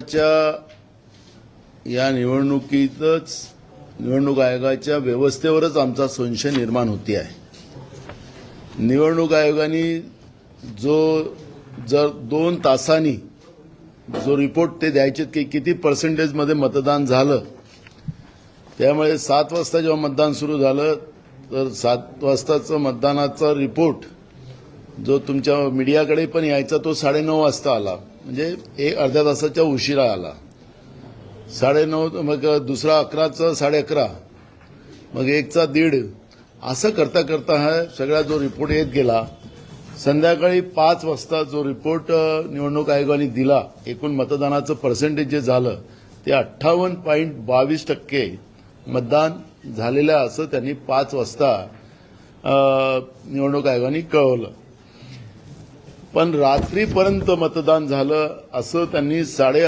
च्या या निवडणुकीतच निवडणूक आयोगाच्या व्यवस्थेवरच आमचा संशय निर्माण होती आहे. निवडणूक आयोगाने जो जर दोन तासांनी जो रिपोर्ट ते द्यायचे की किती पर्सेंटेजमध्ये मतदान झालं त्यामुळे सात वाजता जेव्हा मतदान सुरू झालं तर सात वाजताचं मतदानाचा रिपोर्ट जो तुमच्या मीडियाकडे पण यायचा तो साडेनऊ वाजता आला. म्हणजे एक अर्ध्या तासाच्या उशिरा आला. साडेनऊ मग दुसरा अकराचा साडे अकरा मग एकचा दीड. असं करता करता हा सगळा जो रिपोर्ट येत गेला संध्याकाळी पाच वाजता जो रिपोर्ट निवडणूक आयोगाने दिला एकूण मतदानाचं पर्सेंटेज जे झालं ते अठ्ठावन्न पॉईंट बावीस टक्के मतदान झालेलं असं त्यांनी पाच वाजता निवडणूक आयोगाने कळवलं. पण रात्रीपर्यंत मतदान झालं असं त्यांनी साडे